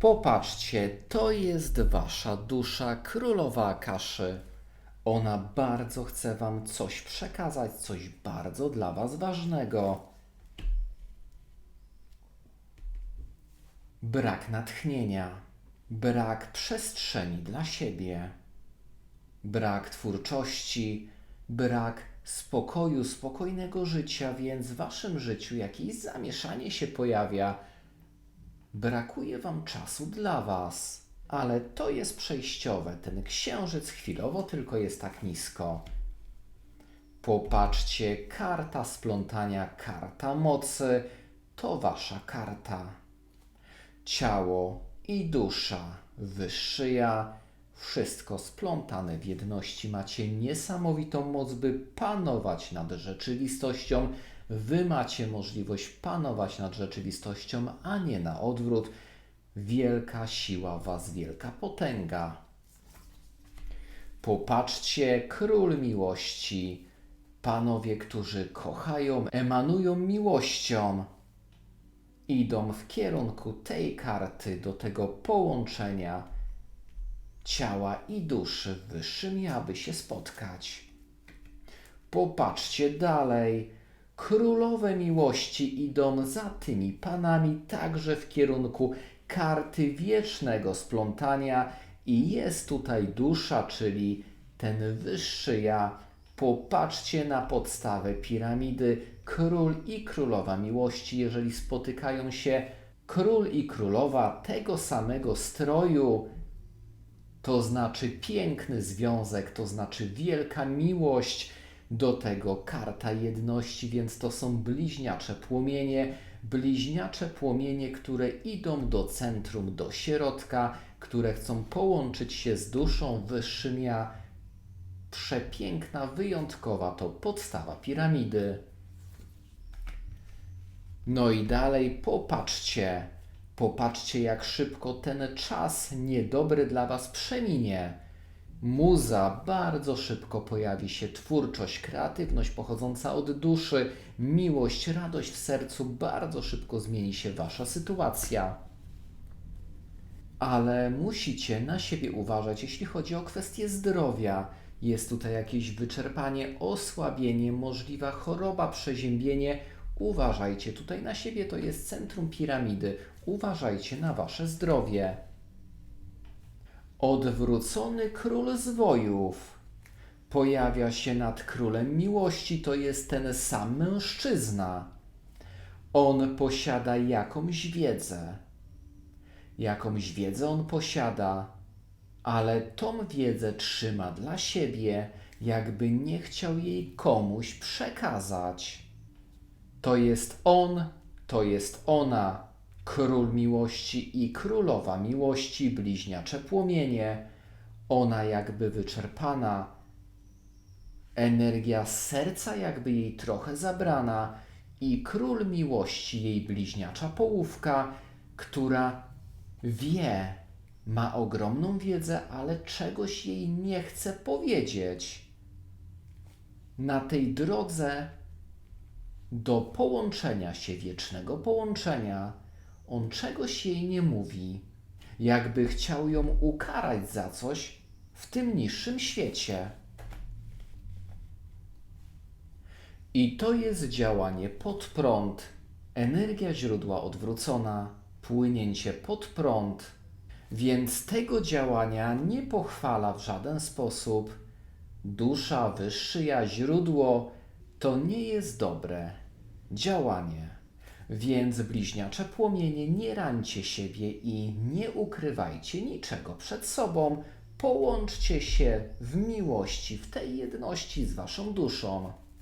Popatrzcie, to jest wasza dusza, królowa Akaszy. Ona bardzo chce wam coś przekazać, coś bardzo dla was ważnego. Brak natchnienia, brak przestrzeni dla siebie, brak twórczości, brak spokoju, spokojnego życia, więc w waszym życiu jakieś zamieszanie się pojawia. Brakuje wam czasu dla was, ale to jest przejściowe. Ten księżyc chwilowo tylko jest tak nisko. Popatrzcie, karta splątania, karta mocy to wasza karta ciało i dusza, wyższy ja, wszystko splątane w jedności. Macie niesamowitą moc, by panować nad rzeczywistością. Wy macie możliwość panować nad rzeczywistością, a nie na odwrót. Wielka siła was, wielka potęga. Popatrzcie, król miłości. Panowie, którzy kochają, emanują miłością idą w kierunku tej karty, do tego połączenia ciała i duszy w wyższym się spotkać. Popatrzcie dalej. Królowe miłości idą za tymi panami także w kierunku karty wiecznego splątania i jest tutaj dusza, czyli ten wyższy ja. Popatrzcie na podstawę piramidy. Król i królowa miłości, jeżeli spotykają się król i królowa tego samego stroju, to znaczy piękny związek, to znaczy wielka miłość, do tego karta jedności, więc to są bliźniacze płomienie, bliźniacze płomienie, które idą do centrum, do środka, które chcą połączyć się z duszą wyższym ja. Przepiękna, wyjątkowa to podstawa piramidy. No i dalej popatrzcie, popatrzcie jak szybko ten czas niedobry dla Was przeminie. Muza bardzo szybko pojawi się, twórczość, kreatywność pochodząca od duszy, miłość, radość w sercu, bardzo szybko zmieni się Wasza sytuacja. Ale musicie na siebie uważać, jeśli chodzi o kwestie zdrowia. Jest tutaj jakieś wyczerpanie, osłabienie, możliwa choroba, przeziębienie. Uważajcie tutaj na siebie, to jest centrum piramidy. Uważajcie na wasze zdrowie. Odwrócony król zwojów pojawia się nad królem miłości, to jest ten sam mężczyzna. On posiada jakąś wiedzę. Jakąś wiedzę on posiada, ale tą wiedzę trzyma dla siebie, jakby nie chciał jej komuś przekazać. To jest on, to jest ona, król miłości i królowa miłości, bliźniacze płomienie. Ona jakby wyczerpana, energia serca jakby jej trochę zabrana i król miłości, jej bliźniacza połówka, która wie, ma ogromną wiedzę, ale czegoś jej nie chce powiedzieć. Na tej drodze do połączenia się, wiecznego połączenia, on czegoś jej nie mówi, jakby chciał ją ukarać za coś w tym niższym świecie. I to jest działanie pod prąd, energia źródła odwrócona, płynięcie pod prąd, więc tego działania nie pochwala w żaden sposób. Dusza, wyższy ja, źródło to nie jest dobre działanie. Więc bliźniacze płomienie, nie rańcie siebie i nie ukrywajcie niczego przed sobą. Połączcie się w miłości, w tej jedności z waszą duszą.